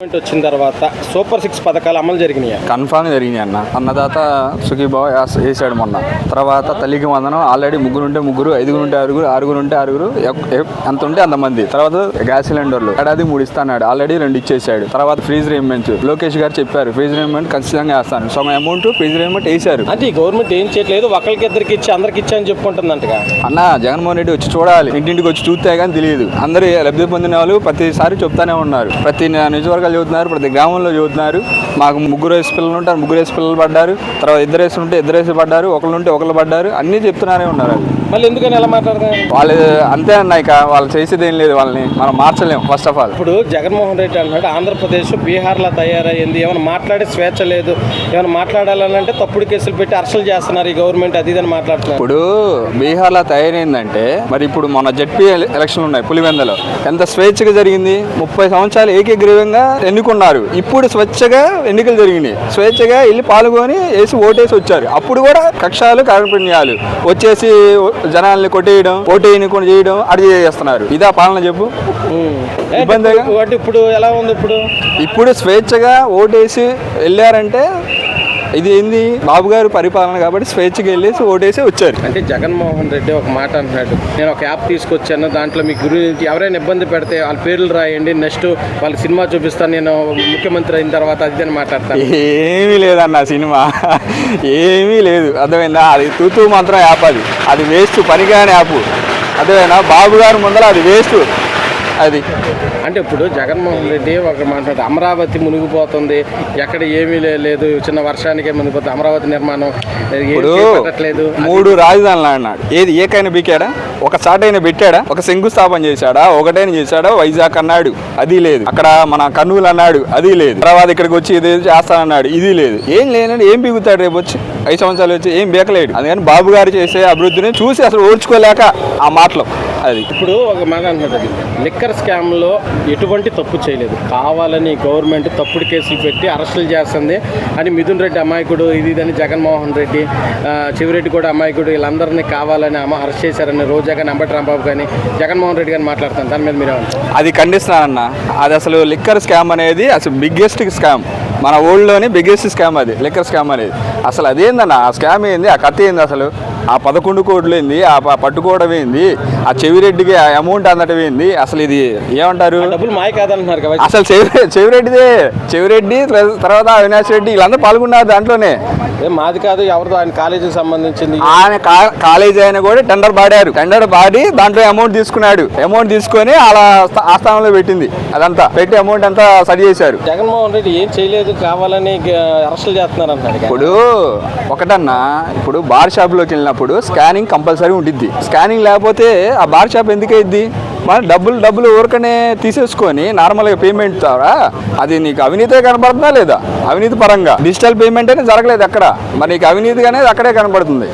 Government వచ్చిన తర్వాత super six పథకాలు అమలు జరిగినాయి? కన్ఫామ్ జరిగింది అన్న. అన్నదాత సుఖీబాబు వేసాడు మొన్న. తర్వాత తల్లికి వందనం. ఆల్రెడీ ముగ్గురు ఉంటే ముగ్గురు ఐదుగురు ఉంటే ఆరుగురు ఆరుగురు ఉంటే ఆరుగురు ఎంత ఉంటే అంతమంది తర్వాత గ్యాస్ సిలిండర్లు. ఏడాది మూడు ఇస్తాడు ఆల్రెడీ రెండు ఇచ్చేసాడు తర్వాత ఫ్రీజ్ రేమెంట్. లోకేష్ గారు చెప్పారు ఫ్రీజ్ రేమెంట్ ఖచ్చితంగా వేస్తాను. సో అమౌంట్ ఫ్రీజ్ రేమెంట్ వేసారు అంటే గవర్నమెంట్ ఏం చేయట్లేదు? ఒకరికి ఇద్దరికి ఇచ్చి అందరికి ఇచ్చి అని చెప్పుకుంటుందంటగా. అన్న జగన్మోహన్ రెడ్డి వచ్చి చూడాలి. ఇంటింటికి వచ్చి చూస్తే కానీ తెలియదు. అందరూ లబ్ధి పొందిన వాళ్ళు ప్రతిసారి చెప్తానే ఉన్నారు. ప్రతి నియోజకవర్గాలు చదువుతున్నారు ప్రతి గ్రామంలో చదువుతున్నారు మాకు ముగ్గురు వేసి పిల్లలు ఉంటారు ముగ్గురు వేసి పిల్లలు పడ్డారు. తర్వాత ఇద్దరు వేసి ఉంటే ఇద్దరు వేసి పడ్డారు ఒకళ్ళు ఉంటే ఒకళ్ళు పడ్డారు. అన్నీ చెప్తున్నారే ఉన్నారు వాళ్ళు. మళ్ళీ ఎందుకని ఎలా మాట్లాడతారు వాళ్ళు అంతే అన్న ఇక వాళ్ళు చేసేది ఏం లేదు వాళ్ళని. మనం మార్చలేం ఫస్ట్ ఆఫ్ ఆల్ ఇప్పుడు జగన్మోహన్ రెడ్డి అంటున్నాడు ఆంధ్రప్రదేశ్ బీహార్లా తయారయ్యింది. ఏమైనా మాట్లాడే స్వేచ్ఛ లేదు. ఏమైనా మాట్లాడాలని అంటే తప్పుడు కేసులు పెట్టి అరెస్టులు చేస్తున్నారు ఈ గవర్నమెంట్ అది ఇదని మాట్లాడుతున్నారు. ఇప్పుడు బీహార్లో తయారైందంటే మరి ఇప్పుడు మన జడ్పీ ఎలక్షన్లు ఉన్నాయి పులివెందలో. ఎంత స్వేచ్ఛగా జరిగింది? ముప్పై సంవత్సరాలు ఏకగ్రీవంగా ఎన్నుకున్నారు. ఇప్పుడు స్వచ్ఛగా ఎన్నికలు జరిగినాయి. స్వేచ్ఛగా వెళ్ళి పాల్గొని వేసి ఓటేసి వచ్చారు. అప్పుడు కూడా కక్షాలు కార్పణ్యాలు వచ్చేసి జనాల్ని కొట్టేయడం ఓటేయని కూడా చేయడం అది చేస్తున్నారు. ఇదా పాలన చెప్పు. ఇబ్బందిగా? అంటే ఇప్పుడు ఎలా ఉంది ఇప్పుడు? ఇప్పుడు స్వేచ్ఛగా ఓటేసి వెళ్ళారంటే ఇది ఏంది? బాబు గారు పరిపాలన కాబట్టి స్వేచ్ఛగా వెళ్ళేసి ఓటేసి వచ్చారు. అంటే జగన్మోహన్ రెడ్డి ఒక మాట అంటున్నాడు నేను ఒక యాప్ తీసుకొచ్చాను దాంట్లో మీ గురించి ఎవరైనా ఇబ్బంది పెడితే వాళ్ళ పేర్లు రాయండి నెక్స్ట్ వాళ్ళ సినిమా చూపిస్తాను నేను ముఖ్యమంత్రి అయిన తర్వాత అది అని మాట్లాడతాను. ఏమీ లేదన్న సినిమా. ఏమీ లేదు. అర్థమైందా? అది తూతూ మాత్రం యాప్ అది. అది వేస్ట్ పనికిరాని యాప్. అర్థమైనా బాబు గారు ముందర అది వేస్ట్ అది. అంటే ఇప్పుడు జగన్మోహన్ రెడ్డి ఒక మాట్లాడు అమరావతి మునిగిపోతుంది ఎక్కడ ఏమీ లేదు చిన్న వర్షానికే మునిగిపోతుంది అమరావతి నిర్మాణం ఇప్పుడు మూడు రాజధానులు అన్నాడు. ఏది ఏకైనా బీకాడా? ఒక సాటైన పెట్టాడా? ఒక శంకుస్థాపన చేశాడా? ఒకటైన చేశాడా? వైజాగ్ అన్నాడు. అది లేదు. అక్కడ మన కర్నూలు అన్నాడు. అది లేదు. తర్వాత ఇక్కడికి వచ్చి ఇది చేస్తానన్నాడు ఇది లేదు. ఏం లేనండి ఏం బిగుతాడు రేపు వచ్చి? ఐదు సంవత్సరాలు వచ్చి ఏం బీకలేడు. అందుకని బాబు గారు చేసే అభివృద్ధిని చూసి అసలు ఓర్చుకోలేక ఆ మాటలు. అది. ఇప్పుడు ఒక మాట అంటున్నది లిక్కర్ స్కామ్లో ఎటువంటి తప్పు చేయలేదు. కావాలని గవర్నమెంట్ తప్పుడు కేసులు పెట్టి అరెస్టులు చేస్తుంది అని మిథున్ రెడ్డి అమాయకుడు ఇది ఇదని జగన్మోహన్ రెడ్డి చివరెడ్డి కూడా అమాయకుడు వీళ్ళందరినీ కావాలని అమ అరెస్ట్ చేశారని రోజా కానీ అంబటి రాంబాబు కానీ జగన్మోహన్ రెడ్డి కానీ మాట్లాడుతాను దాని మీద మీరు అది ఖండిస్తున్నానన్న. అది అసలు లిక్కర్ స్కామ్ అనేది అసలు బిగ్గెస్ట్ స్కామ్. మన ఓల్డ్లోని బిగ్గెస్ట్ స్కామ్ అది లిక్కర్ స్కామ్ అనేది. అసలు అదేందన్న? ఆ స్కామ్ ఏంది? ఆ కథ ఏంది అసలు? ఆ పదకొండు కోట్లు ఏంది? ఆ పట్టుకోవడం ఏంది? ఆ చెవిరెడ్డికి ఆ అమౌంట్ అందటం ఏంది? అసలు ఇది ఏమంటారు? అసలు చెవి చెవిరెడ్డిదే. చెవిరెడ్డి తర్వా- తర్వాత అవినాష్ రెడ్డి వీళ్ళందరూ పాల్గొన్నారు దాంట్లోనే. ఏ మాది కాదు ఎవరిదో ఆయన కాలేజీకి సంబంధించింది. ఆయన కాలేజీ ఆయన కూడా టెండర్ పాడారు. టెండర్ పాడి దాంట్లో అమౌంట్ తీసుకున్నాడు. అమౌంట్ తీసుకొని అలా స్థా- ఆ స్థానంలో పెట్టింది అదంతా. పెట్టి అమౌంట్ అంతా సరి చేశారు. జగన్మోహన్ రెడ్డి ఏం చేయలేదు. కావాలని అరెస్టులు చేస్తున్నారు అన్నాడు ఇప్పుడు ఒకటన్నా ఇప్పుడు బార్ షాప్లోకి వెళ్ళినప్పుడు స్కానింగ్ కంపల్సరీ ఉంటుంది స్కానింగ్ లేకపోతే ఆ బార్ షాప్ ఎందుకు అయింది మన డబ్బులు డబ్బులు ఊరకనే తీసేసుకొని నార్మల్గా పేమెంట్ ద్వారా అది నీకు అవినీతే కనపడుతుందా లేదా? అవినీతి పరంగా. డిజిటల్ పేమెంట్ అనేది జరగలేదు అక్కడ. మరి నీకు అవినీతి అనేది అక్కడే కనపడుతుంది